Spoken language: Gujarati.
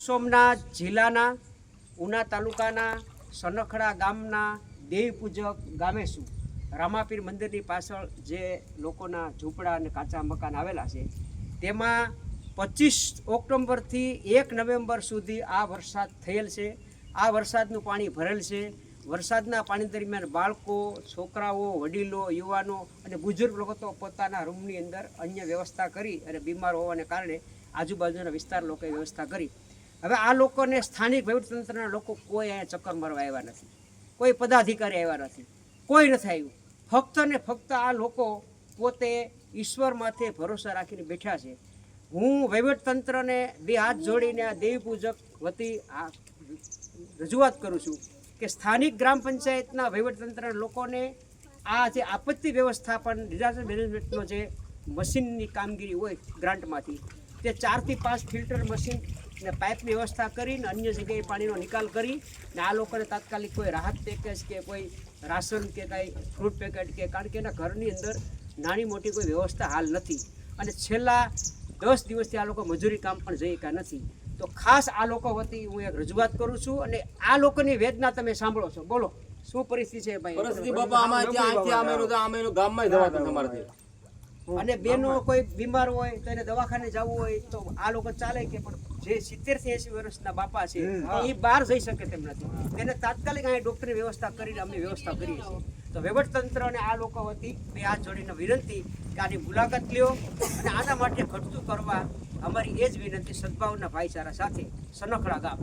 સોમનાથ જિલ્લાના ઉના તાલુકાના સનખડા ગામના દેવી પૂજક ગામે છું રામાપીર મંદિરની પાછળ જે લોકોના ઝૂંપડા અને કાચા મકાન આવેલા છે, તેમાં પચીસ ઓક્ટોબરથી એક નવેમ્બર સુધી આ વરસાદ થયેલ છે. આ વરસાદનું પાણી ભરેલ છે. વરસાદના પાણી દરમિયાન બાળકો, છોકરાઓ, વડીલો, યુવાનો અને બુઝુર્ગ લોકો તો પોતાના રૂમની અંદર અન્ય વ્યવસ્થા કરી અને બીમાર હોવાને કારણે આજુબાજુના વિસ્તાર લોકોએ વ્યવસ્થા કરી. હવે આ લોકોને સ્થાનિક વહીવટતંત્રના લોકો કોઈ અહીંયા ચક્કર મારવા આવ્યા નથી. કોઈ પદાધિકારી આવ્યા નથી. કોઈ નથી આવ્યું. ફક્ત ને ફક્ત આ લોકો પોતે ઈશ્વર માથે ભરોસા રાખીને બેઠા છે. હું વહીવટતંત્રને બે હાથ જોડીને આ દેવી પૂજક વતી આ રજૂઆત કરું છું કે સ્થાનિક ગ્રામ પંચાયતના વહીવટતંત્રના લોકોને આ જે આપત્તિ વ્યવસ્થાપન ડિઝાસ્ટર મેનેજમેન્ટનો જે મશીનની કામગીરી હોય ગ્રાન્ટમાંથી, તે ચારથી પાંચ ફિલ્ટર મશીન ને પાઇપની વ્યવસ્થા કરીને અન્ય જગ્યાએ પાણીનો નિકાલ કરી ને આ લોકોને તાત્કાલિક કોઈ રાહત પેકેજ કે કોઈ રાશન કે કાંઈ ફ્રૂટ પેકેટ કે કારણ કે એના ઘરની અંદર નાની મોટી કોઈ વ્યવસ્થા હાલ નથી. અને છેલ્લા દસ દિવસથી આ લોકો મજૂરી કામ પણ જઈ શક્યા નથી. તો ખાસ આ લોકો વતી હું એક રજૂઆત કરું છું અને આ લોકોની વેદના તમે સાંભળો છો. બોલો શું પરિસ્થિતિ છે ભાઈ? પરિસ્થિતિ બાપા આમાં ગામમાં તમારાથી. અને બેનો કોઈ બીમાર હોય તો એને દવાખાને જવું હોય તો આ લોકો ચાલે કે પણ જે સિત્તેરથી એસી વર્ષના બાપા છે એ બહાર જઈ શકે તેમ નથી. તેને તાત્કાલિક અહીંયા ડોક્ટરની વ્યવસ્થા કરીને અમે વ્યવસ્થા કરીએ છીએ. તો વહીવટતંત્ર અને આ લોકો વતી મેં હાથ જોડીને વિનંતી કે આની મુલાકાત લ્યો અને આના માટે ઘટતું કરવા અમારી એ જ વિનંતી સદભાવના ભાઈચારા સાથે સનખડા ગામ.